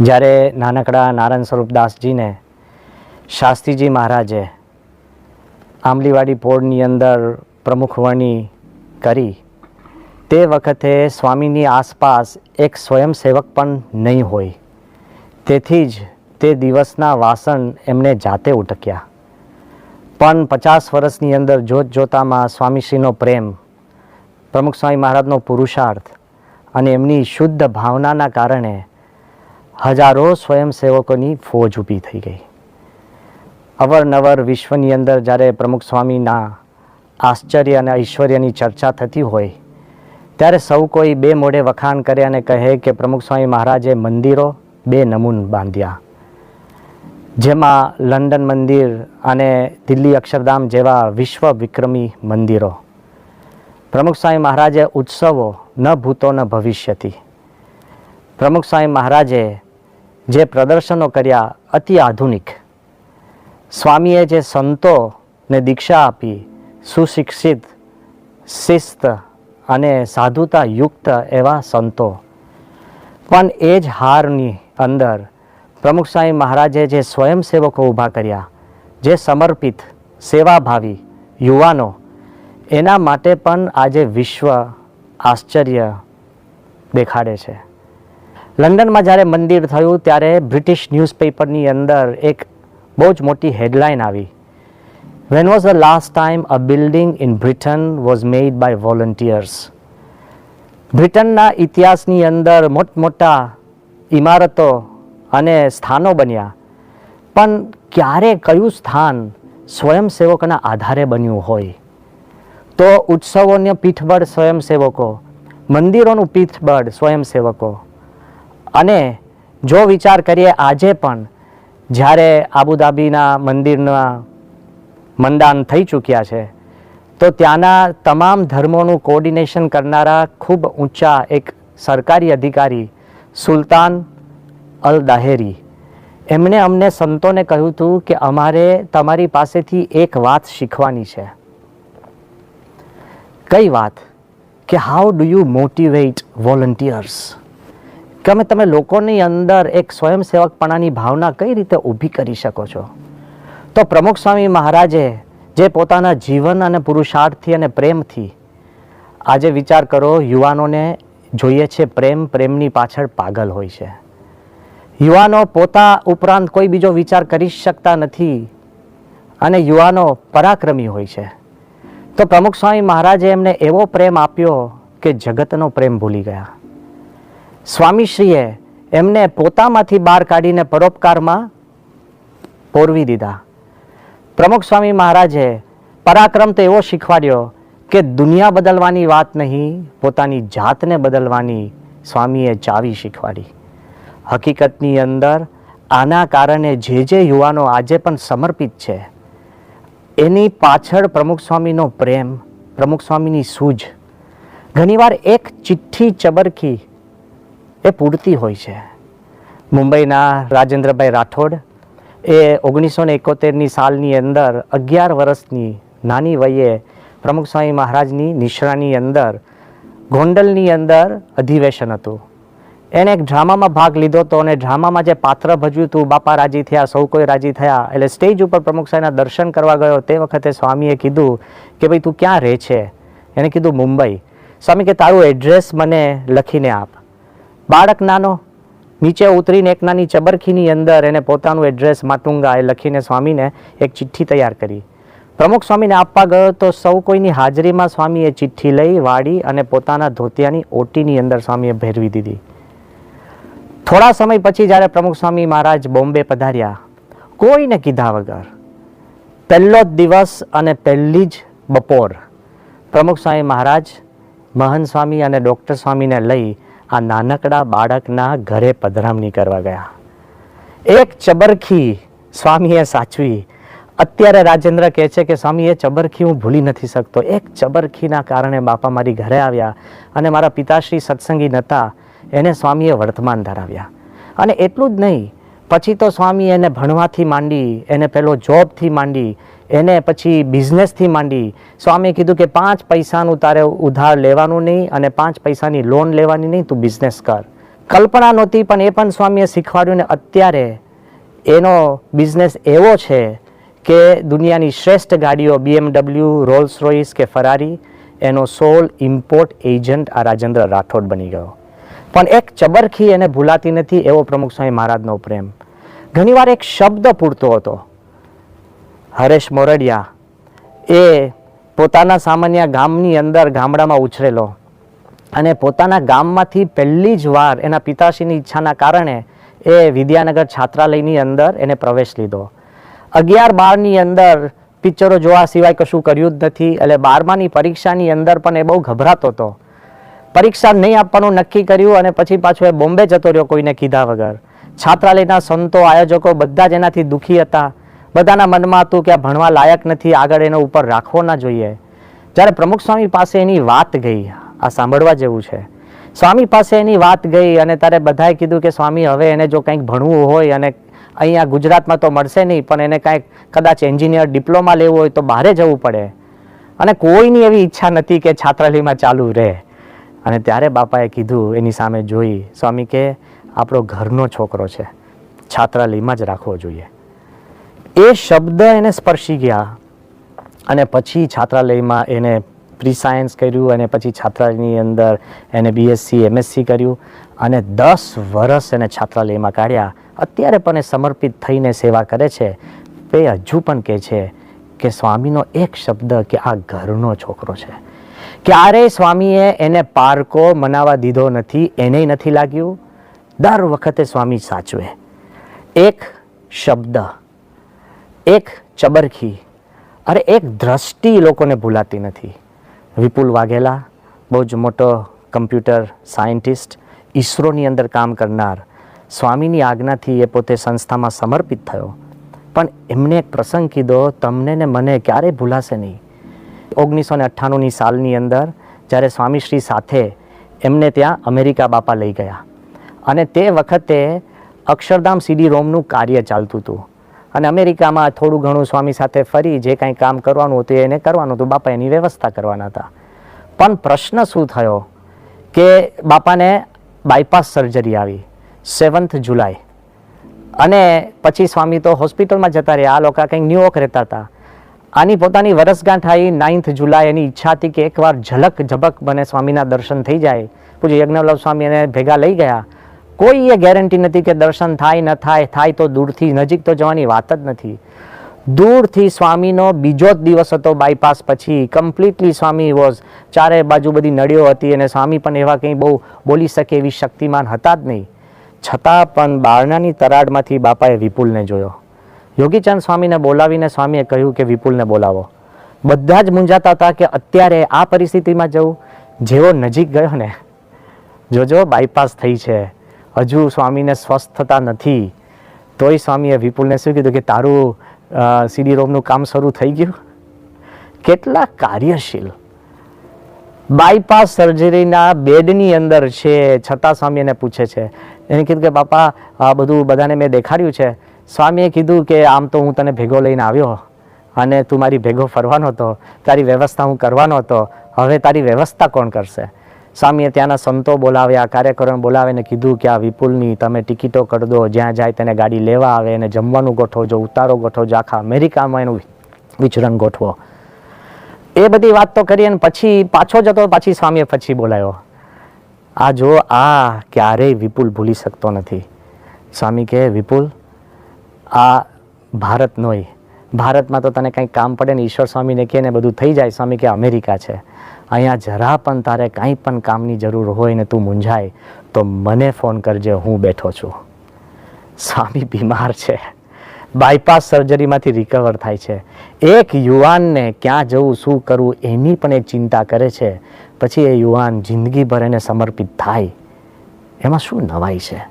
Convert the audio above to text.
જ્યારે નાનકડા નારાયણ સ્વરૂપદાસજીને શાસ્ત્રીજી મહારાજે આંબલીવાડી પોળની અંદર પ્રમુખ વરણી કરી, તે વખતે સ્વામીની આસપાસ એક સ્વયંસેવક પણ નહીં હોય. તેથી જ તે દિવસના વાસણ એમને જાતે ઉટક્યા. પણ પચાસ વર્ષની અંદર જોત જોતામાં સ્વામીશ્રીનો પ્રેમ, પ્રમુખ સ્વામી મહારાજનો પુરુષાર્થ અને એમની શુદ્ધ ભાવનાના કારણે હજારો સ્વયંસેવકોની ફોજ ઊભી થઈ ગઈ. અવરનવર વિશ્વની અંદર જ્યારે પ્રમુખ સ્વામીના આશ્ચર્ય અને ઐશ્વર્યની ચર્ચા થતી હોય, ત્યારે સૌ કોઈ બે મોઢે વખાણ કરે અને કહે કે પ્રમુખ સ્વામી મહારાજે મંદિરો બે નમૂન બાંધ્યા. જેમાં લંડન મંદિર અને દિલ્હી અક્ષરધામ જેવા વિશ્વ વિક્રમી મંદિરો. પ્રમુખ સ્વામી મહારાજે ઉત્સવો ન ભૂતો ન ભવિષ્યથી પ્રમુખ સ્વામી મહારાજે જે પ્રદર્શનો કર્યા અતિ આધુનિક. સ્વામીએ જે સંતોને દીક્ષા આપી, સુશિક્ષિત, શિસ્ત અને સાધુતા યુક્ત એવા સંતો. પણ એ જ હારની અંદર પ્રમુખ સ્વામી મહારાજે જે સ્વયંસેવકો ઊભા કર્યા, જે સમર્પિત, સેવાભાવી યુવાનો, એના માટે પણ આજે વિશ્વ આશ્ચર્ય દેખાડે છે. લંડનમાં જ્યારે મંદિર થયું ત્યારે બ્રિટિશ ન્યૂઝપેપરની અંદર એક બહુ જ મોટી હેડલાઇન આવી. When was the last time a building in Britain was made by volunteers બ્રિટનના ઇતિહાસની અંદર મોટમોટા ઇમારતો અને સ્થાનો બન્યા. પણ ક્યારે કયું સ્થાન સ્વયંસેવકના આધારે બન્યું હોય? તો ઉત્સવોને પીઠબળ સ્વયંસેવકો, મંદિરોનું પીઠબળ સ્વયંસેવકો અને જો વિચાર કરીએ આજે પણ, જ્યારે આબુધાબીના મંદિરના મંદાન થઈ ચૂક્યા છે, તો ત્યાંના તમામ ધર્મોનું કોર્ડિનેશન કરનારા ખૂબ ઊંચા એક સરકારી અધિકારી સુલતાન અલ દાહેરી. એમણે અમને સંતોને કહ્યું હતું કે અમારે તમારી પાસેથી એક વાત શીખવાની છે. કઈ વાત? કે how do you motivate volunteers કે તમે લોકોની અંદર એક સ્વયંસેવકપણાની ભાવના કઈ રીતે ઊભી કરી શકો છો? તો પ્રમુખ સ્વામી મહારાજે જે પોતાના જીવન અને પુરુષાર્થથી અને પ્રેમથી આજે વિચાર કરો, યુવાનોને જોઈએ છે પ્રેમ, પ્રેમની પાછળ પાગલ હોય છે. યુવાનો પોતા ઉપરાંત કોઈ બીજો વિચાર કરી શકતા નથી અને યુવાનો પરાક્રમી હોય છે. તો પ્રમુખ સ્વામી મહારાજે એમને એવો પ્રેમ આપ્યો કે જગતનો પ્રેમ ભૂલી ગયા. સ્વામીશ્રીએ એમને પોતામાંથી બહાર કાઢીને પરોપકારમાં પોરવી દીધા. પ્રમુખ સ્વામી મહારાજે પરાક્રમ તો એવો શીખવાડ્યો કે દુનિયા બદલવાની વાત નહીં, પોતાની જાતને બદલવાની સ્વામીએ ચાવી શીખવાડી. હકીકતની અંદર આના કારણે જે જે યુવાનો આજે પણ સમર્પિત છે, એની પાછળ પ્રમુખ સ્વામીનો પ્રેમ, પ્રમુખ સ્વામીની સૂઝ. ઘણીવાર એક ચિઠ્ઠી ચબરખી એ પૂરતી હોય છે. મુંબઈના રાજેન્દ્રભાઈ રાઠોડ એ ઓગણીસો ને એકોતેરની સાલની અંદર અગિયાર વર્ષની નાની વયે પ્રમુખ સ્વામી મહારાજની નિશ્રાની અંદર ગોંડલની અંદર અધિવેશન હતું. એણે એક ડ્રામામાં ભાગ લીધો હતો અને ડ્રામામાં જે પાત્ર ભજ્યું હતું, બાપા રાજી થયા, સૌ કોઈ રાજી થયા, એટલે સ્ટેજ ઉપર પ્રમુખ સ્વામીના દર્શન કરવા ગયો, તે વખતે સ્વામીએ કીધું કે ભાઈ તું ક્યાં રહે છે? એણે કીધું મુંબઈ. સ્વામી કે તારું એડ્રેસ મને લખીને આપ. બાળક નાનો, નીચે ઉતરીને એક નાની ચબરખીની અંદર એને પોતાનું એડ્રેસ માટુંગા એ લખીને સ્વામીને એક ચિઠ્ઠી તૈયાર કરી. પ્રમુખ સ્વામીને આપવા ગયો તો સૌ કોઈની હાજરીમાં સ્વામીએ ચિઠ્ઠી લઈ, વાળી અને પોતાના ધોતિયાની ઓટીની અંદર સ્વામીએ ભેરવી દીધી. થોડા સમય પછી જ્યારે પ્રમુખ સ્વામી મહારાજ બોમ્બે પધાર્યા, કોઈને કીધા વગર. પહેલો જ દિવસ અને પહેલી જ બપોર પ્રમુખ સ્વામી મહારાજ મહન સ્વામી અને ડૉક્ટર સ્વામીને લઈ આ નાનકડા બાળકના ઘરે પધરામણી કરવા ગયા. એક ચબરખી સ્વામીએ સાચવી. અત્યારે રાજેન્દ્ર કહે છે કે, સ્વામી, એ ચબરખી હું ભૂલી નથી શકતો. એક ચબરખીના કારણે બાપા મારી ઘરે આવ્યા અને મારા પિતાશ્રી સત્સંગી નહોતા એને સ્વામીએ વર્તમાન ધરાવ્યા. અને એટલું જ નહીં, પછી તો સ્વામી એને ભણવાથી માંડી, એને પેલો જોબથી માંડી એને પછી બિઝનેસથી માંડી સ્વામીએ કીધું કે પાંચ પૈસાનું તારે ઉધાર લેવાનું નહીં અને પાંચ પૈસાની લોન લેવાની નહીં, તું બિઝનેસ કર. કલ્પના નહોતી, પણ એ પણ સ્વામીએ શીખવાડ્યું ને અત્યારે એનો બિઝનેસ એવો છે કે દુનિયાની શ્રેષ્ઠ ગાડીઓ બીએમડબલ્યુ રોલ્સ રોઈસ કે ફરારી એનો સોલ ઇમ્પોર્ટ એજન્ટ આ રાજેન્દ્ર રાઠોડ બની ગયો. પણ એક ચબરખી એને ભૂલાતી નથી, એવો પ્રમુખ સ્વામી મહારાજનો પ્રેમ. ઘણીવાર એક શબ્દ પૂરતો હતો. હરેશ મોરડિયા, એ પોતાના સામાન્ય ગામની અંદર ગામડામાં ઉછરેલો અને પોતાના ગામમાંથી પહેલી જ વાર એના પિતાશ્રીની ઈચ્છાના કારણે એ વિદ્યાનગર છાત્રાલયની અંદર એને પ્રવેશ લીધો. અગિયાર બારની અંદર પિક્ચરો જોવા સિવાય કશું કર્યું જ નથી, એટલે બારમાની પરીક્ષાની અંદર પણ એ બહુ ગભરાતો હતો. પરીક્ષા નહીં આપવાનું નક્કી કર્યું અને પછી પાછો એ બોમ્બે જતો રહ્યો કોઈને કીધા વગર. છાત્રાલયના સંતો, આયોજકો બધા જ એનાથી દુઃખી હતા. બધાના મનમાં હતું કે આ ભણવા લાયક નથી, આગળ એનો ઉપર રાખવો ના જોઈએ. જ્યારે પ્રમુખ સ્વામી પાસે એની વાત ગઈ, આ સાંભળવા જેવું છે. સ્વામી પાસે એની વાત ગઈ અને ત્યારે બધાએ કીધું કે સ્વામી, હવે એને જો કંઈક ભણવું હોય અને અહીંયા ગુજરાતમાં તો મળશે નહીં, પણ એને કાંઈક કદાચ એન્જિનિયર ડિપ્લોમા લેવું હોય તો બહારે જવું પડે. અને કોઈની એવી ઈચ્છા નથી કે છાત્રાલયમાં ચાલુ રહે. અને ત્યારે બાપાએ કીધું, એની સામે જોઈ, સ્વામી કે આપણો ઘરનો છોકરો છે. છાત્રાલયમાં જ રાખવો જોઈએ. એ શબ્દ એને સ્પર્શી ગયા. અને પછી છાત્રાલયમાં એને પ્રી સાયન્સ કર્યું અને પછી છાત્રાલયની અંદર એને બીએસસી એમએસસી કર્યું. અને દસ વર્ષ એને છાત્રાલયમાં કાઢ્યા. અત્યારે પણ એ સમર્પિત થઈને સેવા કરે છે. તે હજુ પણ કહે છે કે સ્વામીનો એક શબ્દ કે આ ઘરનો છોકરો છે. ક્યારેય સ્વામીએ એને પારકો મનાવા દીધો નથી, એને નથી લાગ્યું. દર વખતે સ્વામી સાચવે. એક શબ્દ એક ચબરખી અરે એક દ્રષ્ટિ લોકોને ભૂલાતી નથી. વિપુલ વાઘેલા, બહુ જ મોટો કમ્પ્યુટર સાયન્ટિસ્ટ, ઈસરોની અંદર કામ કરનાર, સ્વામીની આજ્ઞાથી એ પોતે સંસ્થામાં સમર્પિત થયો. પણ એમને એક પ્રસંગ કીધો, તમને ને મને ક્યારેય ભૂલાશે નહીં? ઓગણીસો ને અઠ્ઠાણુંની સાલની અંદર જ્યારે સ્વામીશ્રી સાથે એમને ત્યાં અમેરિકા બાપા લઈ ગયા. અને તે વખતે અક્ષરધામ સીડી રોમનું કાર્ય ચાલતું હતું. અને અમેરિકામાં થોડું ઘણું સ્વામી સાથે ફરી જે કાંઈ કામ કરવાનું હતું, એને કરવાનું હતું. બાપા એની વ્યવસ્થા કરવાના હતા. પણ પ્રશ્ન શું થયો કે બાપાને બાયપાસ સર્જરી આવી સેવન્થ જુલાઈ અને પછી સ્વામી તો હોસ્પિટલમાં જતા રહ્યા. આ લોકો કંઈક ન્યુયોર્ક રહેતા હતા. આની પોતાની વરસગાંઠ આવી નાઇન્થ જુલાઈ એની ઈચ્છા હતી કે એકવાર ઝલક ઝબક મને સ્વામીના દર્શન થઈ જાય. પૂજ્ય યજ્ઞવલ્લભ સ્વામી એને ભેગા લઈ ગયા. કોઈ એ ગેરંટી નથી કે દર્શન થાય, ન થાય થાય તો દૂરથી, નજીક તો જવાની વાત જ નથી. દૂરથી સ્વામીનો બીજો જ દિવસ હતો બાયપાસ પછી. કમ્પ્લીટલી સ્વામી વોઝ ચારે બાજુ બધી નળીઓ હતી અને સ્વામી પણ એવા કંઈ બહુ બોલી શકે એવી શક્તિમાન હતા જ નહીં. છતાં પણ બારણાની તરાડમાંથી બાપાએ વિપુલને જોયો. યોગીચંદ સ્વામીને બોલાવીને સ્વામીએ કહ્યું કે વિપુલને બોલાવો. બધા જ મૂંઝાતા હતા કે અત્યારે આ પરિસ્થિતિમાં જવું? જેવો નજીક ગયો ને, જોજો બાયપાસ થઈ છે. હજુ સ્વામીને સ્વસ્થ થતા નથી, તોય સ્વામીએ વિપુલને શું કીધું કે તારું સીડી રોમનું કામ શરૂ થઈ ગયું? કેટલા કાર્યશીલ. બાયપાસ સર્જરીના બેડની અંદર છે, છતાં સ્વામી એને પૂછે છે. એને કીધું કે, બાપા, આ બધું બધાને મેં દેખાડ્યું છે. સ્વામીએ કીધું કે, આમ તો હું તને ભેગો લઈને આવ્યો અને તું મારી ભેગો ફરવાનો હતો. તારી વ્યવસ્થા હું કરવાનો હતો. હવે તારી વ્યવસ્થા કોણ કરશે? સ્વામીએ ત્યાંના સંતો બોલાવ્યા, કાર્યકરોને બોલાવીને કીધું કે આ વિપુલની તમે ટિકિટો કરી દો, જ્યાં જાય તેને ગાડી લેવા આવે એને જમવાનું ગોઠવજો ઉતારો ગોઠવજો આખા અમેરિકામાં એનું વિચરણ ગોઠવો. એ બધી વાત તો કરી અને પછી પાછો જતો, પાછી સ્વામીએ પછી બોલાયો. આ જો આ ક્યારેય વિપુલ ભૂલી શકતો નથી. સ્વામી કહે, વિપુલ, આ ભારત નોય. ભારતમાં તો તને કંઈક કામ પડે ને ઈશ્વર સ્વામીને કહે ને બધું થઈ જાય. સ્વામી કે અમેરિકા છે. અહીંયા જરા પણ તારે કાંઈ પણ કામની જરૂર હોય ને તું મૂંઝાય, તો મને ફોન કરજે, હું બેઠો છું. સ્વામી બીમાર છે. બાયપાસ સર્જરીમાંથી રિકવર થાય છે. એક યુવાનને ક્યાં જવું, શું કરવું, એની પણ એક ચિંતા કરે છે. પછી એ યુવાન જિંદગીભર એને સમર્પિત થાય. એમાં શું નવાઈ છે?